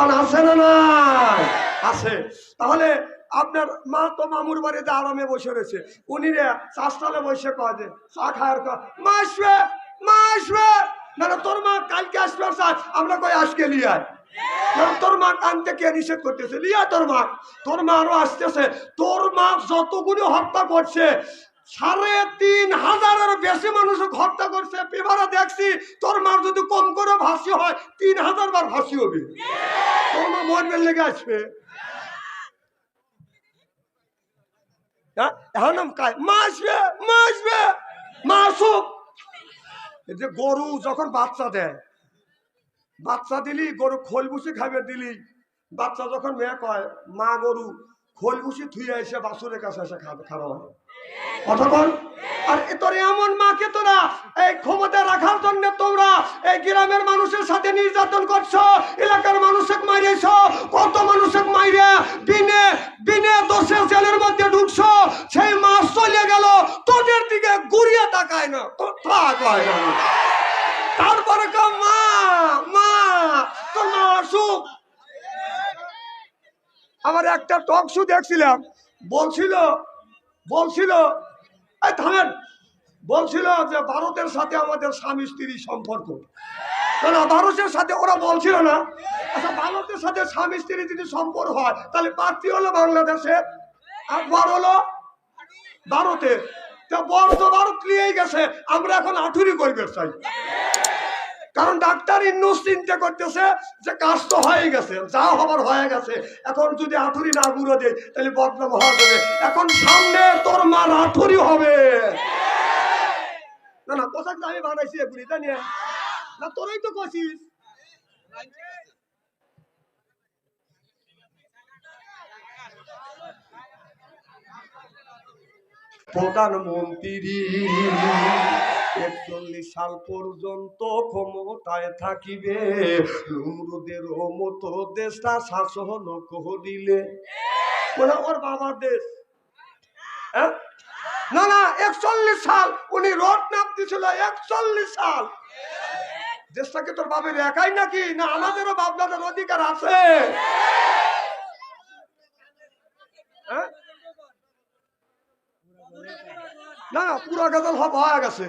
কোন আছে না নাই? আছে। তাহলে আপনার মা তো মামুর বাড়িতে আরামে বসে রয়েছে। উনি রে চাষটালে বসে কয় যে চা খাওয়ার কয় মা আসবে মা আসবে। না তোর মা কালকে আসবে আমরা কই আজকে লিয়ে আয়। না, তোর মা কানতে কে নিষেধ করতেছে? লিয়া তোর মা। তোর মা আরও আসতেছে। তোর মা যতগুলো হত্যা করছে সাড়ে তিন হাজারের বেশি মানুষ হত্যা করছে। পেপারে দেখছি, তোর মার যদি কম করে ভাসি হয়, তিন হাজার বার ভাসি হবে। তোর মা মরবেন লেগে আসবে। হ্যাঁ এখন মা আসবে মা আসবে, মা যে গরু যখন বাচ্চা দেয়, বাচ্চা দিলি, গরু খোল ভুসি খাবে দিলি। বাচ্চা যখন মেয়ে কয়, মা গরু, খোল ভুসি থুয়ে এসে বাসুরের কাছে এসে খাবে খাওয়া হয় অথবা আর এ তোর এমন মাকে তোরা, এই ক্ষমতা রাখার জন্য তোমরা এই গ্রামের মানুষের সাথে নির্যাতন করছ, এলাকার মানুষকে মাইরেছ কত মানুষকে মাইরে বিনে বিনে দোষে জেলের মধ্যে ঢুকছো, সেই মাস চলে গেল, তোদের দিকে ঘুরিয়ে তাকায় না তাকায় না তারপরে মা মা, তোর মা আসুক আমার একটা টক শো দেখছিলাম, বলছিল বলছিল, এই থামেন। বলছিল যে, ভারতের সাথে আমাদের স্বামী স্ত্রী সম্পর্ক। না না ভারতের সাথে ওরা বলছিল না? আচ্ছা ভারতের সাথে স্বামী স্ত্রী যদি সম্পর্ক হয়, তাহলে প্রার্থী হলো বাংলাদেশে আর বর হলো ভারতে। তা বর তো ভারত নিয়েই গেছে, আমরা এখন আঠুরি করবে চাই। কারণ ডাক্তার ইন্নুস চিন্তা করতেছে যে কাজ তো হয়ে গেছে যা হবার হয়ে গেছে। এখন যদি আঠুরি না গুঁড়ো দেয় তাহলে বদনাম হওয়া যাবে। এখন সামনে তোর মার আঠুরি হবে। না না পোশাক আমি বানাইছি এগুলি তাই না তোরাই তো কছিস প্রধানমন্ত্রী, একচল্লিশ সাল পর্যন্ত ক্ষমতায় থাকিবে। নমরুদের মতো দেশটা শাসন করিলে মানে ওর বাবার দেশ। হ্যাঁ? না না, একচল্লিশ সাল। উনি রোড নাম দিছিল, একচল্লিশ সাল। দেশটাকে তোর বাবের একাই নাকি? না, আমাদেরও বাপদাদের অধিকার আছে। না পুরো গজল গেছে।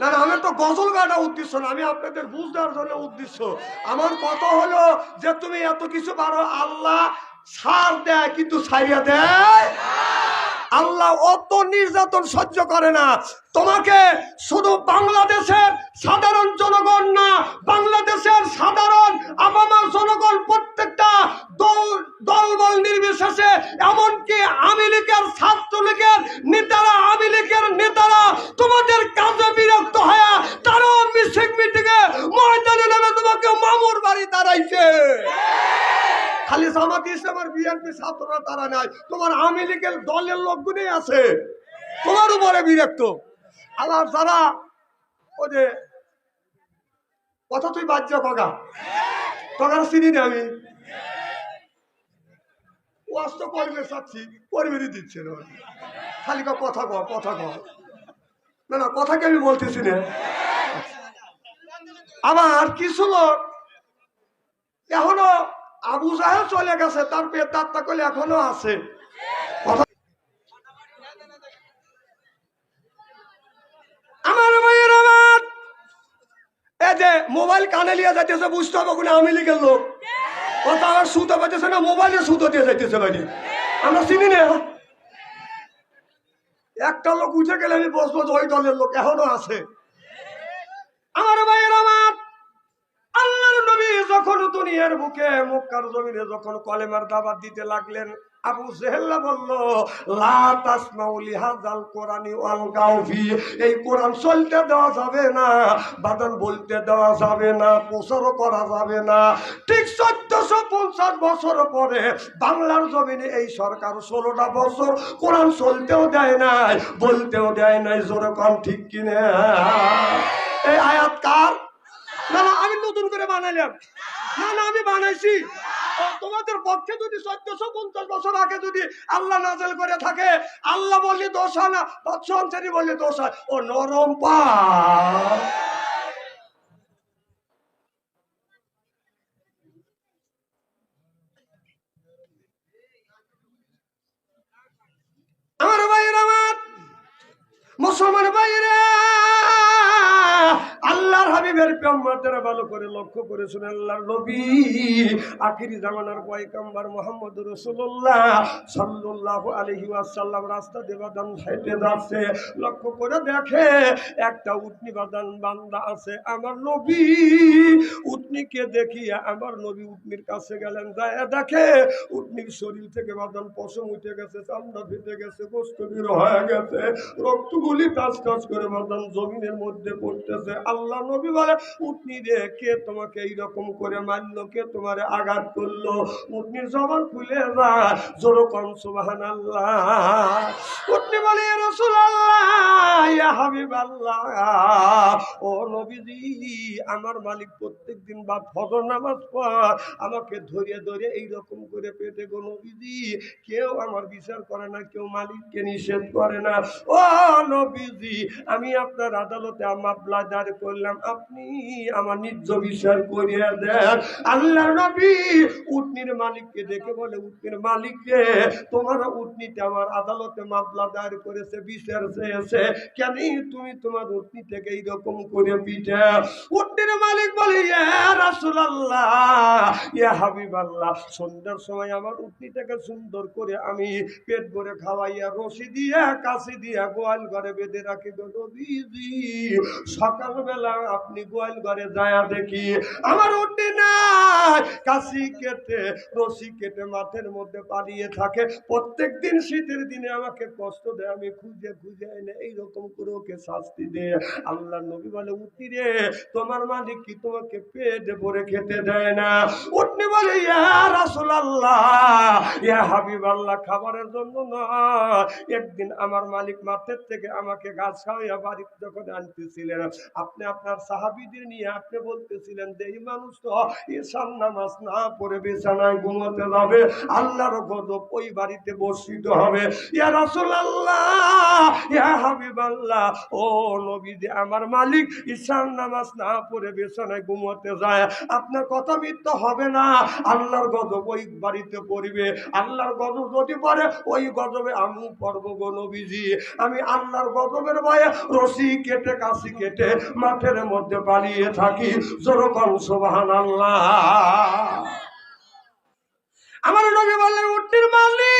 না না, আমার তো গজল গাটা উদ্দেশ্য না, আমি আপনাদের বুঝ দেওয়ার জন্য উদ্দেশ্য। আমার কথা হলো যে তুমি এত কিছু পারো, আল্লাহ ছাড় দেয়, কিন্তু ছাড়িয়া দেয়। আল্লাহ অত নির্যাতন সহ্য করে না। তোমাকে শুধু বাংলাদেশের সাধারণ জনগণ না, বাংলাদেশের সাধারণ আবামার জনগণ প্রত্যেকটা দল দলবল নির্বিশেষে, এমনকি আওয়ামী লীগের ছাত্রলীগের নেতারা আওয়ামী লীগের নেতারা তোমাদের কাজে বিরক্ত হয়ে তারাও মিছিল মিটিংয়ে ময়দানে নেমে তোমাকে মামুর বাড়ি দাঁড়াইছে খালি জামাত ইসলামের বিএনপি ছাত্ররা তারা নাই তোমার আওয়ামী লীগের দলের লোকগুলোই আছে। তোমার উপরে বিরক্ত। আবার যারা ওই যে, কথা তুই বাচ্চা কগা কগার চিনি না আমি। কথা বলতেছি না। আমার কিছু লোক চলে গেছে, তার এখনও আছে কথা আমার ভাইয়ের আমার এই যে মোবাইল কানে লিয়ে যাইতেছে, বুঝতে হবে কোনো আমি লিখের লোক। কথা সুত সুতো পাইতেছে না, মোবাইলে সুতো দিয়ে যাইতেছে ভাই আমরা চিনি না একটা লোক উঠে গেলে আমি বসবো ওই দলের লোক এখনও আছে আমার ভাইয়ের আমার আল্লাহর নবী যখন দুনিয়ার বুকে মক্কার জমিনে যখন কলেমার দাবাত দিতে লাগলেন, আবু জেহেল্লা বলল, লা তাসমাউ লিহাযাল কোরআনি এই কোরআন চলতে দেওয়া যাবে না, বাদন বলতে দেওয়া যাবে না, প্রচারও করা যাবে না। ঠিক চোদ্দশো পঞ্চাশ বছর পরে বাংলার জমিনে এই সরকার ষোলোটা বছর কোরআন চলতেও দেয় নাই, বলতেও দেয় নাই, জোরে কম ঠিক কিনে? এই আয়াত কার? না না, আমি নতুন করে বানাইলাম। না না, আমি বানাইছি। তোমাদের পক্ষে যদি চোদ্দশো পঞ্চাশ বছর আগে যদি আল্লাহ নাজেল করে থাকে, আল্লাহ বললে দোষ হয় না বৎসঞ্চারী বললে দোষ হয়। ও, নরম আমার ভাইয়ের আমার, মুসলমান বাইরে হাবিবের পেম্মাদের ভালো করে লক্ষ্য করে শুনে আল্লাহর নবী আখিরি জামানার পয়গাম্বার মোহাম্মদ রসুল্লাহ সাল্লাল্লাহু আলাইহি ওয়াসাল্লাম রাস্তা দিয়ে বাদান হেঁটে যাচ্ছে। লক্ষ্য করে দেখে একটা উটনি বাদান বান্দা আছে, আমার নবী। উটনিকে দেখিয়ে আমার নবী উটনির কাছে গেলেন, যায় দেখে উটনির শরীর থেকে বাদান পশম উঠে গেছে, চামড়া ফেটে গেছে, গোস্ত বের হয়ে গেছে। রক্তগুলি টাচ টাচ করে বাদান জমিনের মধ্যে পড়তেছে। আল্লাহ নবী বলে রে, কে তোমাকে এইরকম করে মারলো? কে তোমার আঘাত করল? উটনির জবান খুলে যায় জোরো কম সুবাহান আল্লাহ উটনি বলে রসুল আল্লাহ ও নবীজি, আমার মালিক প্রত্যেক দিন বা ফজর নামাজ পর আমাকে ধরিয়ে ধরে এইরকম করে পেটে গো নবীজি, কেউ আমার বিচার করে না, কেউ মালিককে নিষেধ করে না। ও নবীজি, আমি আপনার আদালতে মামলা দাঁড় করলাম। আপনি আমার নিজ বিচার করিয়া দেন। আল্লাহ নবী উটনির মালিককে দেখে বলে, উটনির মালিককে, তোমার উটনিতে আমার আদালতে মামলা দায়ের করেছে, বিচার চেয়েছে। কেন তুমি তোমার উটনি থেকে এইরকম করে পিঠে উটনির মালিক বলে, ইয়া রাসূলুল্লাহ, ইয়া হাবিবাল্লাহ, সন্ধ্যার সময় আমার সুন্দর করে আমি পেট ভরে খাওয়াইয়া, রশি দিয়ে, কাশি দিয়া গোয়াল ঘরে বেঁধে রাখি গো সকালবেলা আপনি গোয়াল ঘরে যায় দেখি আমার উঠি নাই। কাশি কেটে, রশি কেটে মাঠের মধ্যে পালিয়ে থাকে। প্রত্যেক দিন শীতের দিনে আমাকে কষ্ট দেয়, আমি খুঁজে খুঁজে এনে এইরকম করে ওকে শাস্তি আল্লাহ নবী বলে, উঠি রে, তোমার মালিক কি তোমাকে পেট ভরে খেতে দেয় না? উঠনি বলে রাসূলুল্লাহ, ইয়া হাবিবাল্লাহ, খাবারের জন্য না একদিন আমার মালিক মাঠের থেকে আমাকে গাছ খাওয়াইয়া বাড়িতে যখন আনতেছিলেন, আপনি আপনার নিয়ে আপনি বলতেছিলেন যে এই মানুষ তো ঈশান নামাজ না পড়ে বিছানায় ঘুমোতে যাবে, আল্লাহর গজব ওই বাড়িতে বর্ষিত হবে। ইয়া ইয়া ও নবী যে আমার মালিক ঈশান নামাজ না পড়ে বিছানায় ঘুমোতে যায়। আপনার কথা মিথ্য হবে না। আল্লাহর গজব ওই বাড়িতে পড়িবে। আল্লাহর গজব যদি পড়ে, ওই গজবে আমি পড়ব গো নবীজি। আমি আল্লাহর গজবের ভয়ে রশি কেটে, কাশি কেটে, মাঠের মধ্যে পালিয়ে থাকি। যেরকম সোবাহান আল্লাহ আমার নবী বললেন উটনির মালিক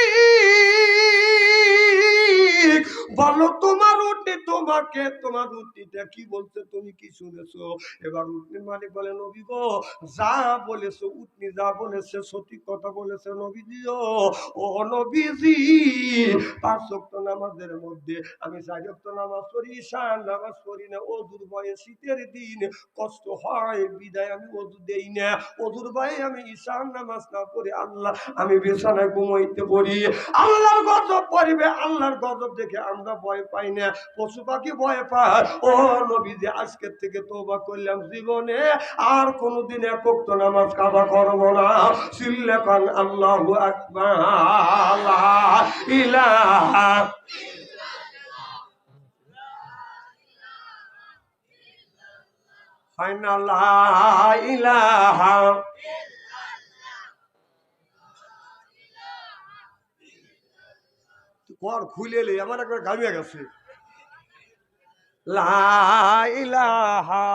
বলো তোমার তোমাকে তোমার উটনিটা কি বলছে তুমি কি শুনেছো? এবার উটনির মালিক বলে নবী গো, যা বলেছ, উটনি যা বলেছে, সঠিক কথা বলেছে নবীজিও। ও নবীজি নামাজের মধ্যে আমি ওয়াক্ত নামাজ নামাজ না শীতের দিন। কষ্ট হয়, বিদায় আমি অজু দেই না। আমি ঈশান নামাজ না পড়ি আল্লাহ, আমি বিছানায় ঘুমাইতে পড়ি। আল্লাহর গজব পড়িবে, আল্লাহর গজব দেখে আমরা ভয় পাই না। পশু পাখি ভয় পায়। ও নবীজি, আজকের থেকে তোবা করলাম জীবনে। আর কোনোদিন একক তো নামাজ কাবা করব না। সিল্লে পান আল্লাহু ইলাহা কর খুলে লে আমার একবার ঘামিয়ে গেছে। লা ইলাহা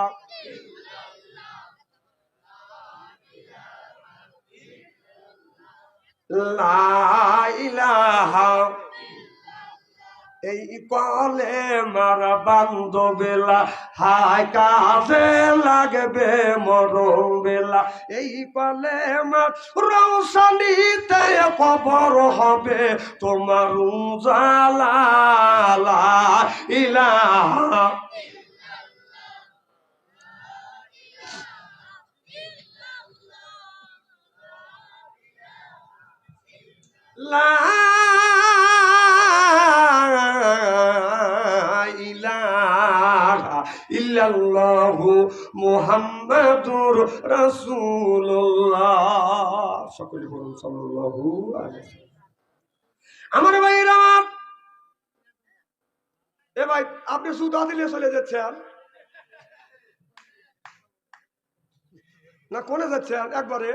লা ইলাহা এই কলে মার বান্ধবেলা হাই কাজে লাগবে মরম বেলা। এই কলে মার রৌশানিতে কবর হবে, তোমার উজালা ইলা লা ইল্লাল্লাহু মুহাম্মাদুর রাসূলুল্লাহ। সকলে বলুন সাল্লাল্লাহু আলাইহি আমার আমার এ ভাই, আপনি সুদা দিলে চলে যাচ্ছেন। না, কোনে যাচ্ছেন? একবারে।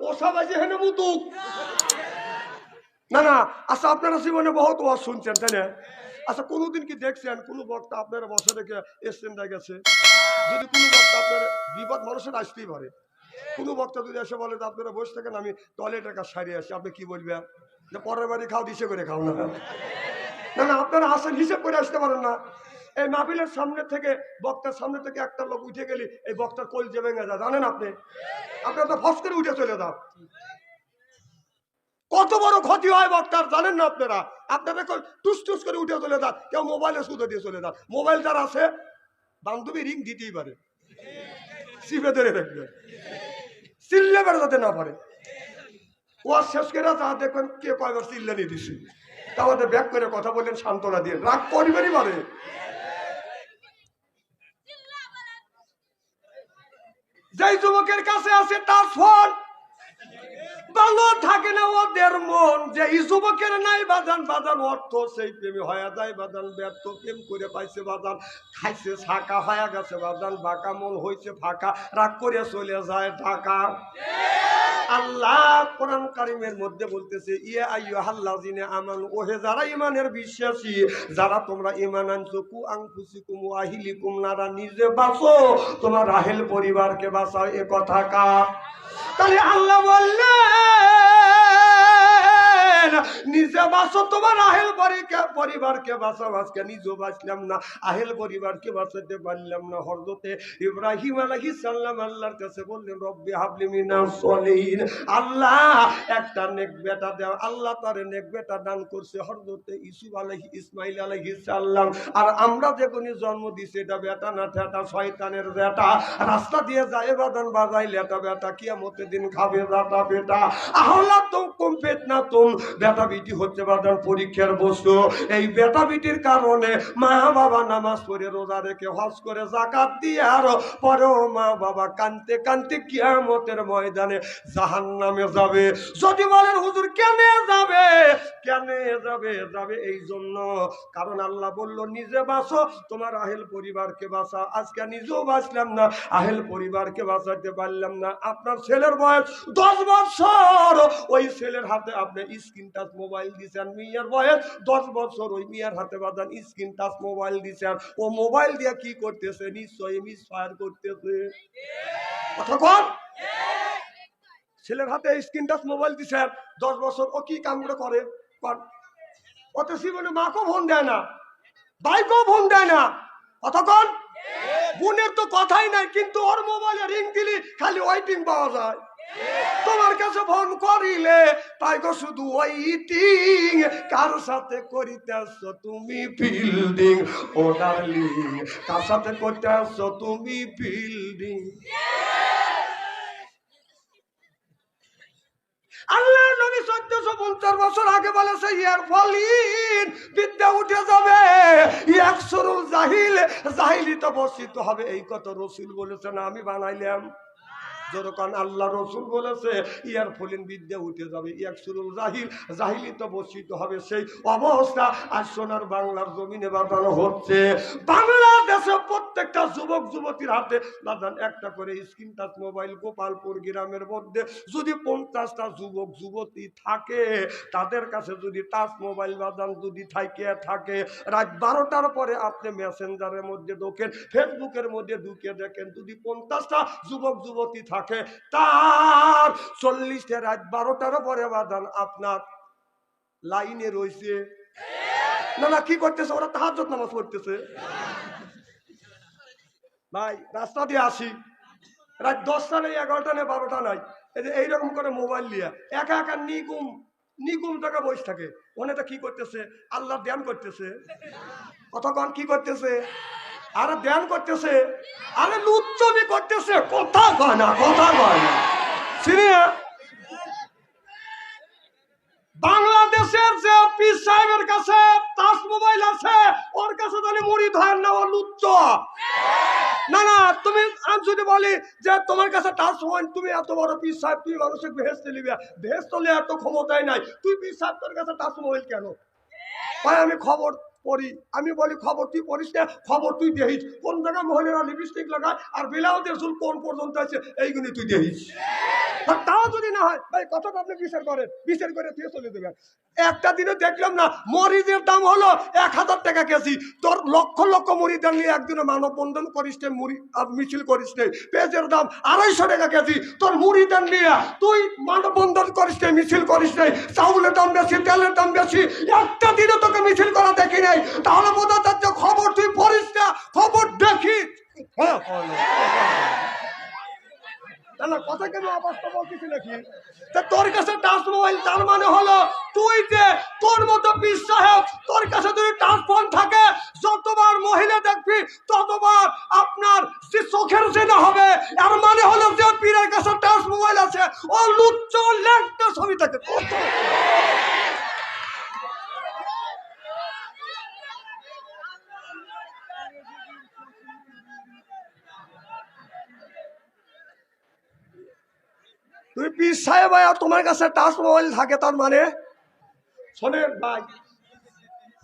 পোষা বাজে হেনে মুতুক। না না আচ্ছা আপনারা জীবনে বহুত ওয়াজ শুনছেন, তাই না? আচ্ছা কোনোদিন কি দেখছেন, কোনো বক্তা আপনারা বসে রেখে এসছেনটা গেছে? যদি কোনো বক্তা আপনার বিপদ, মানুষের আসতেই পারে। কোনো বক্তা যদি এসে বলে আপনারা বসে থাকেন, আমি টয়লেটের কাজ সারিয়ে আসি, আপনি কি বলবেন? যে পরের বাড়ি খাও দিশে করে খাও না। না না, আপনারা আসেন, হিসেব করে আসতে পারেন না। এই মাহফিলের সামনে থেকে, বক্তার সামনে থেকে একটা লোক উঠে গেলি এই বক্তার কোল যে ভেঙে যায়, জানেন আপনি? আপনার তো ফস করে উঠে চলে যাও কত বড় ক্ষতি হয় বক্তার, জানেন না আপনারা? আপনারা টুস টুস করে উঠে চলে যান, কেউ মোবাইলে সুদে দিয়ে চলে যান। মোবাইল যার আছে, বান্ধবী রিং দিতেই পারে। সিপে ধরে রাখবে। চিল্লে বেড়াতে না পারে। ও আর শেষ করে যা দেখবেন, কে কয়বার চিল্লে নিয়ে দিছি। তা ব্যাক করে কথা বললেন, সান্ত্বনা দিয়ে। রাগ করবেনই পারে। যেই যুবকের কাছে আছে, তার ফোন থাকে না ওদের মন। যে যুবকের নাই বাজান বাজান অর্থ সেই প্রেমে হয়ে যায় বাজান, ব্যর্থ প্রেম করে পাইছে বাজান। খাইছে ছাকা হয়ে গেছে বাজান, বাঁকা মন হয়েছে ফাঁকা, রাগ করে চলে যায় ঢাকা। আল্লাহ কোরআন কারিমের মধ্যে বলতেছে, ইয়া আইয়ু হাল্লাযিনা আমানু, ওহে যারা ইমানের বিশ্বাসী, যারা তোমরা ইমান আনছো, কু আনফুসিকুম ওয়া আহলিকুম, নারা নিজে বাঁচো, তোমার রাহেল পরিবারকে বাঁচাও, এ কথা কা তাহলে আল্লাহ বললেন নিজে বাঁচো তোমার আহেল পরিবারকে বাঁচাও আজকে নিজেও বাঁচলাম না। আহেল পরিবারকে বাঁচাতে পারলাম না। হরদতে ইব্রাহিম আলাইহিস সালাম আল্লাহর কাছে বললেন, রব্বি হাবলি মিনাস সলিহিন। আল্লাহ, একটা নেক বেটা দাও আল্লাহ তারে নেক বেটা দান করছে হরদতে ইসুফ আলাইহি, ইসমাইল আলাইহিস সালাম। আর আমরা যে কোনি জন্ম দিছি, এটা বেটা না ঠেটা, শয়তানের বেটা। রাস্তা দিয়ে যায়, বাদান বাজাই লেটা বেটা, কিয়ামতের দিন খাবে দাতা বেটা। আহলা তো পরীক্ষার বস্তু। এই কারণে মা বাবা নামাজ পড়ে, রোজা রেখে হজ করে জাকাত দিয়ে আর পরেও মা বাবা কানতে কানতে কিয়ামতের ময়দানে জাহান নামে যাবে। যদি বলেন, হুজুর যাবে? যাবে? যাবে এই জন্য। কারণ আল্লাহ বলল, নিজে বাঁচো, তোমার আহেল পরিবারকে বাঁচা আজকে নিজেও বাঁচলাম না, আহেল পরিবারকে বাঁচাতে পারলাম না। আপনার ছেলের বয়স দশ বছর, ওই ছেলের হাতে আপনি স্ক্রিন টাচ মোবাইল দিচ্ছেন মিয়ার বয়স দশ বছর, ওই মেয়ের হাতে বাঁধান স্ক্রিন টাচ মোবাইল দিচ্ছেন ও মোবাইল দিয়ে কি করতেছে? নিশ্চয়ই মিস ফায়ার করতেছে। ছেলের হাতে স্ক্রিন টাচ মোবাইল দিচ্ছেন দশ বছর, ও কি কাম করে অত জীবনে মাকেও ফোন দেয় না, বাইকেও ফোন দেয় না। কতক্ষণ বোনের তো কথাই নাই, কিন্তু ওর মোবাইলে রিং দিলি খালি ওয়াইটিং পাওয়া যায়। তোমার কাছে ফোন করিলে, তাই গো শুধু ওয়াইটিং কার সাথে করিতেছ তুমি ফিল্ডিং ও ডার্লিং কার সাথে করতেছ তুমি ফিল্ডিং আল্লাহ নবী চোদ্দশো পঞ্চাশ বছর আগে বলেছে ইয়ার ফলিন, বিদ্যা উঠে যাবে। এক সরুল জাহিল, জাহিলি তো বসিত হবে। এই কথা রসুল বলেছে না আমি বানাইলাম। যেরকম আল্লাহ রসুল বলেছে, ইয়ার ফলিন বিদ্যা উঠে যাবে। এক সুরুল জাহিল, জাহিলি তো বসিত হবে সেই অবস্থা। আজ সোনার বাংলার জমিনে বাঁধানো হচ্ছে। বাংলাদেশে প্রত্যেকটা যুবক, যুবতীর হাতে বাঁধান একটা করে স্ক্রিন টাচ মোবাইল, গোপালপুর গ্রামের মধ্যে। যদি পঞ্চাশটা যুবক, যুবতী থাকে, তাদের কাছে যদি টাচ মোবাইল বাদান যদি থাকে থাকে, রাত বারোটার পরে আপনি মেসেঞ্জারের মধ্যে ঢোকেন, ফেসবুকের মধ্যে ঢুকে দেখেন, যদি পঞ্চাশটা যুবক, যুবতী থাকে, তার চল্লিশটা রাত বারোটার পরে বাদান আপনার লাইনে রয়েছে। না না কি করতেছে? ওরা তাহাজ নামাজ পড়তেছে। ভাই, রাস্তা দিয়ে আসি। রাত দশটা নেই, এগারোটা নেই, বারোটা নাই। এই যে এইরকম করে মোবাইল নিয়ে একা একা নিগুম নিগুম টাকা বসে থাকে। ওনেটা কি করতেছে? আল্লাহ ধ্যান করতেছে। কতক্ষণ কি করতেছে? আরে ধ্যান করতেছে। আরে লুচ্চবি করতেছে। কথা কয় না, কথা কয় না। সিনিয়া বাংলাদেশের যে পিস সাহেবের কাছে তাস মোবাইল আছে, ওর কাছে তাহলে মুড়ি ধরেন না, ও লুচ্চ না না, তুমি আমি যদি বলি যে তোমার কাছে টাচ মোবাইল, তুমি এত বড় পিস সাহেব, তুমি মানুষের ভেস্তে নিবে। ভেস্ত হলে এত ক্ষমতাই নাই। তুই পিস সাহেব তোর কাছে টাচ মোবাইল কেন? ভাই, আমি খবর পড়ি। আমি বলি, খবর তুই পড়িস না খবর তুই দেখিস। কোন জায়গায় মহিলারা লিপস্টিক লাগায়? আর বেলাও দেশ কোন পর্যন্ত আছে? এইগুলি তুই দেখিস। না হয়? ভাই কথাটা আপনি বিচার করেন। বিচার করে দিয়ে চলে দেবেন একটা দিনে দেখলাম না মরিচের দাম হলো এক হাজার টাকা কেজি। তোর লক্ষ লক্ষ মুড়ি দাম নিয়ে একদিনে মানব বন্ধন করিস নে মুড়ি আর মিছিল করিস নে পেঁয়াজের দাম আড়াইশো টাকা কেজি। তোর মুড়ি নিয়ে তুই মানব বন্ধন করিস নে মিছিল করিস নে চাউলের দাম বেশি তেলের দাম বেশি। একটা দিনে তোকে মিছিল করা দেখি নাই। তাহলে বোঝা যাচ্ছে খবর তুই পড়িস না খবর দেখি হ্যাঁ, তোর কাছে মোবাইল তার মানে হলো তুই যে তোর মতো সাহেব তোর কাছে যদি ভাই, আর তোমার কাছে টাচ মোবাইল থাকে, তার মানে? শোনেন ভাই,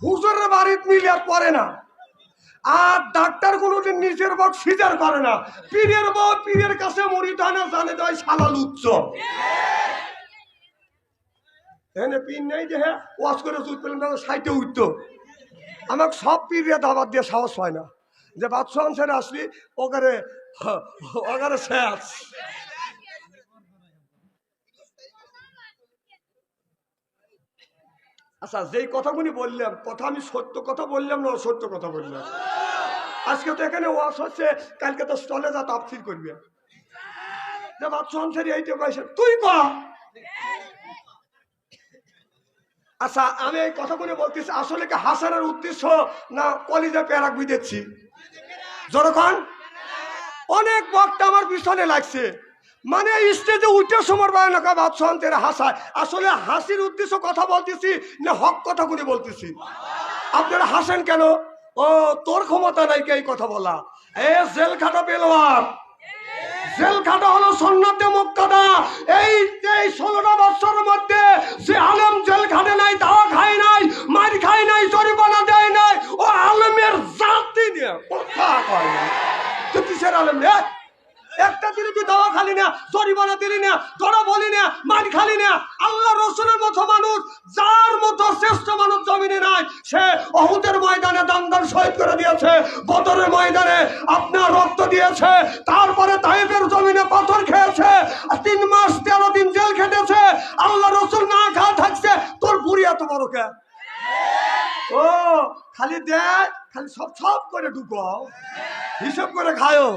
হুজুরের বাড়িতে মিলিয়ার পরে না। আর ডাক্তার কোনোদিন নিজের বক সিজার করে না। পীরের বউ পীরের কাছে মরি হয় না, জানে দেয় সালাল উচ্চ এনে পীর নেই যে হ্যাঁ ওয়াশ করে চুল পেলেন সাইটে উঠতো। আমাকে সব পীরিয়া দাবাত দিয়ে সাহস হয় না। যে বাদশাহ ছেড়ে আসলি ওখানে ওখানে শেষ। আচ্ছা যেই কথাগুলি বললাম, কথা আমি সত্য কথা বললাম না সত্য কথা বললাম? আজকে তো এখানে ওয়াশ হচ্ছে, কালকে তো স্টলে যা তাপসির করবে। যে বাদশাহ আনসারি এইটা কয়েছে তুই ক? আচ্ছা আমি এই কথাগুলি বলতেছি, আসলে কি হাসানের উদ্দেশ্য না কলিজা প্যারাক বিদেছি যখন অনেক বক্তা আমার পিছনে লাগছে। মানে স্টেজে উঠে সময় পায় না বাদশাহের হাসায়। আসলে হাসির উদ্দেশ্য কথা বলতেছি না হক কথাগুলি বলতেছি? আপনারা হাসেন কেন? ও, তোর ক্ষমতা নাই কে এই কথা বলা? এ জেল খাটা পেলোয়ার। জেল খাটা হলো সন্ন্যতে মুক্তাদা এই এই ষোলোটা বছরের মধ্যে সে আলম জেল খাটে নাই, দাওয়া খায় নাই, মার খায় নাই, জরিমানা দেয় নাই। ও আলমের জাতি নিয়ে কথা কয় না তুই আলম রে? একটা দিনে তুই দাওয়া খালি না, জরিমানা দিলি না তোরা বলি না, মার খালি না। আল্লাহ রসুলের মতো মানুষ, যার মতো শ্রেষ্ঠ মানুষ জমিনে নাই, সে অহুদের ময়দানে দান দান শহীদ করে দিয়েছে, বদরের ময়দানে আপনার রক্ত দিয়েছে, তারপরে তাইফের জমিনে পাথর খেয়েছে তিন মাস তেরো দিন জেল খেটেছে। আল্লাহ রসুল না খাওয়া থাকছে, তোর বুড়ি এত বড় কে? ও, খালি দেয় খালি সব সব করে ঢুকো হিসেব করে খায়ও।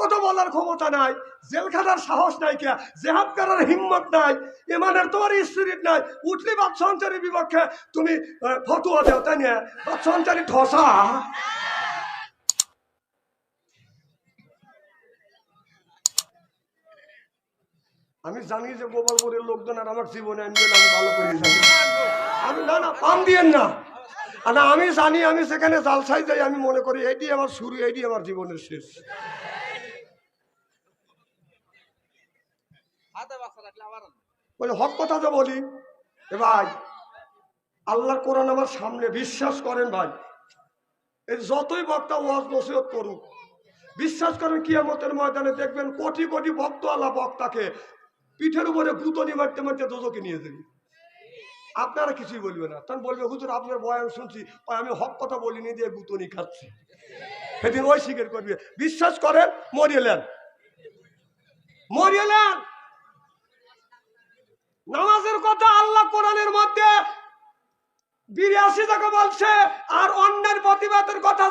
কথা বলার ক্ষমতা নাই জেল খাটার সাহস নাই কে জেহাদ করার হিম্মত নাই, ইমানের তোমার স্পিরিট নাই, উঠলি বাদশাহচারীর বিপক্ষে, তুমি ফতুয়া দেও, তাই না? বাদশাহচারী ঠসা। আমি জানি যে গোপালপুরের লোকজন আর আমার জীবনে আমি ভালো করে আমি না না পাম দিয়েন না। না, আমি জানি আমি সেখানে জালসাই যাই, আমি মনে করি এটি আমার শুরু, এটি আমার জীবনের শেষ। বলে, হক কথা তো বলি। এ ভাই, আল্লাহর কোরআন আমার সামনে বিশ্বাস করেন ভাই। এই যতই বক্তা ওয়াজ নসিহত করুক, বিশ্বাস করেন কিয়ামতের ময়দানে দেখবেন কোটি কোটি ভক্ত আল্লাহ বক্তাকে পিঠের উপরে গুতনি মারতে মারতে দোজকে নিয়ে যাবে। আপনারা কিছুই বলবে না। তখন বলবে, হুজুর, আপনার বয়ান শুনছি। আমি হক কথা বলিনি দিয়ে গুতনি খাচ্ছি। সেদিন ওই স্বীকার করবে। বিশ্বাস করেন মরিয়েলেন মরিয়েলেন নামাজের কথা আল্লাহ কোরআনের মধ্যে বিরাশি টাকা বলছে আর অন্যের প্রতিবাদের কথা